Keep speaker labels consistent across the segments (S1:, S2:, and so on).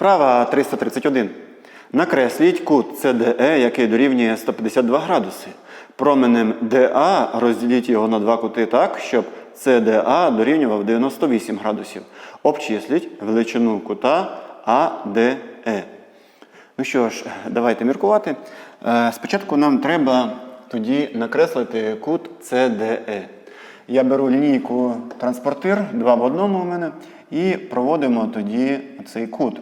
S1: Вправа 331. Накресліть кут CDE, який дорівнює 152 градуси. Променем DA розділіть його на два кути так, щоб CDA дорівнював 98 градусів. Обчисліть величину кута ADE. Ну що ж, давайте міркувати. Е, Спочатку нам треба тоді накреслити кут CDE. Я беру лінійку транспортир, два в одному у мене, і проводимо тоді цей кут.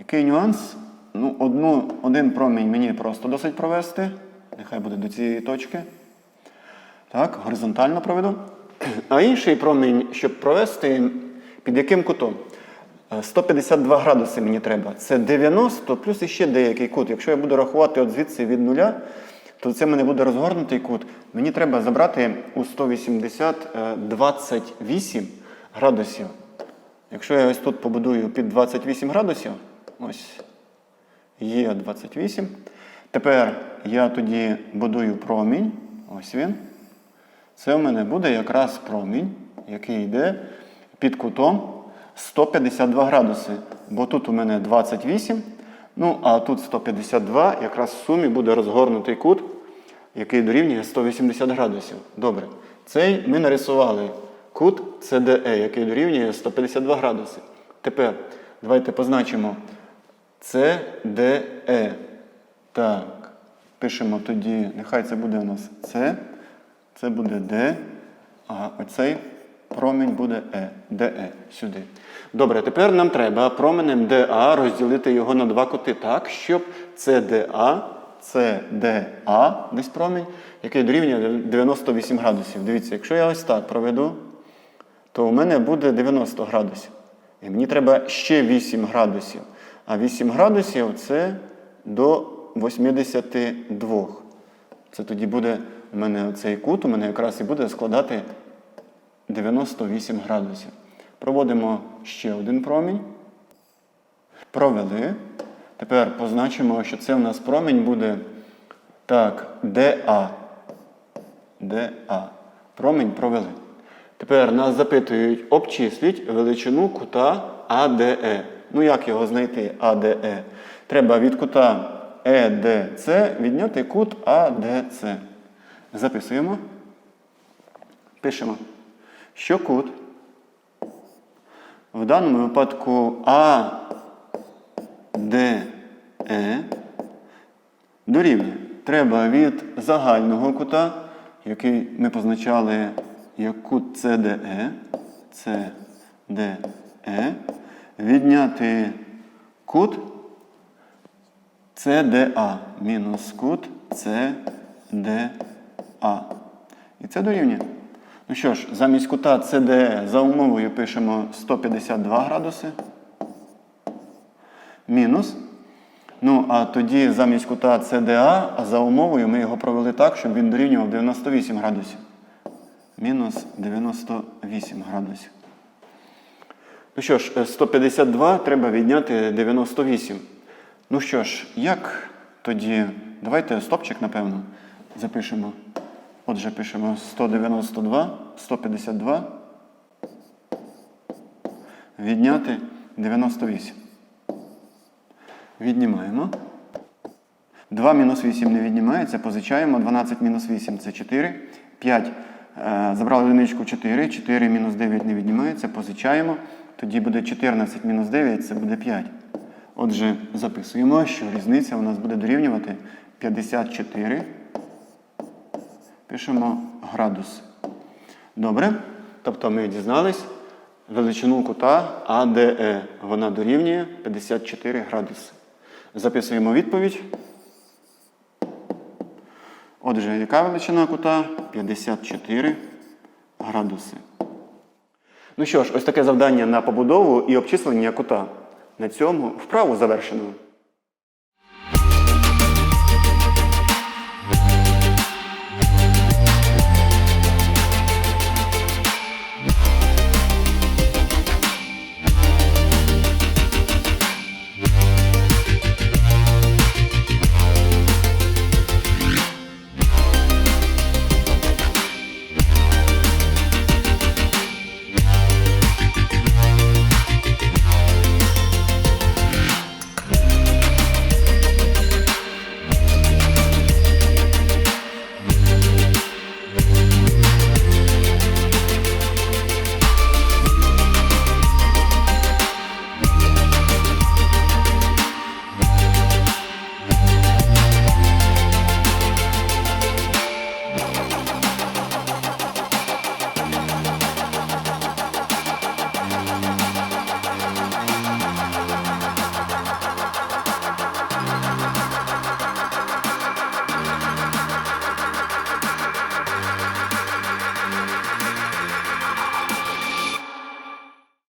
S1: Який нюанс? Ну, одну, один промінь мені просто досить провести. Нехай буде до цієї точки. Так, горизонтально проведу. А інший промінь, щоб провести, під яким кутом? Е, 152 градуси мені треба. Це 90 плюс іще деякий кут. Якщо я буду рахувати от звідси від нуля, то це мене буде розгорнутий кут. Мені треба забрати у 180 е, 28 градусів. Якщо я ось тут побудую під 28 градусів, ось є 28. Тепер я тоді будую промінь. Ось він. Це у мене буде якраз промінь, який йде під кутом 152 градуси. Бо тут у мене 28, ну а тут 152, якраз в сумі буде розгорнутий кут, який дорівнює 180 градусів. Добре. Цей ми нарисували кут CDE, який дорівнює 152 градуси. Тепер давайте позначимо CDE. Так, пишемо тоді, нехай це буде у нас С, це буде D, а оцей промінь буде E, DE сюди. Добре, тепер нам треба променем DA розділити його на два кути так, щоб CDA, CDA, десь промінь, який дорівнює 98 градусів. Дивіться, якщо я ось так проведу, то у мене буде 90 градусів. І мені треба ще 8 градусів. А 8 градусів це до 82. Це тоді буде у мене цей кут, у мене якраз і буде складати 98 градусів. Проводимо ще один промінь. Провели. Тепер позначимо, що це у нас промінь буде так, DA. DA. Промінь провели. Тепер нас запитують, обчисліть величину кута ADE. Ну як його знайти ADE? Треба від кута EDC відняти кут ADC. Записуємо. Пишемо, що кут в даному випадку ADE дорівнює. Треба від загального кута, який ми позначали як кут CDE, CDE, відняти кут CDA мінус кут CDA. І це дорівнює. Ну що ж, замість кута CDE за умовою пишемо 152 градуси. Мінус. Ну, а тоді замість кута CDA, а за умовою ми його провели так, щоб він дорівнював 98 градусів. Мінус 98 градусів. Ну що ж, е, 152 треба відняти 98. Ну що ж, як тоді? Давайте стопчик, напевно, запишемо. Отже, пишемо 192, 152. Відняти 98. Віднімаємо. 2 мінус 8 не віднімається, позичаємо. 12 мінус 8 це 4. 5. Е, забрали одиничку 4. 4 мінус 9 не віднімається, позичаємо. Тоді буде 14 мінус 9, це буде 5. Отже, записуємо, що різниця у нас буде дорівнювати 54. Пишемо градус. Добре. Тобто ми дізнались величину кута ADE. Вона дорівнює 54 градуси. Записуємо відповідь. Отже, яка величина кута? 54 градуси. Ну що ж, ось таке завдання на побудову і обчислення кута. На цьому вправу завершено.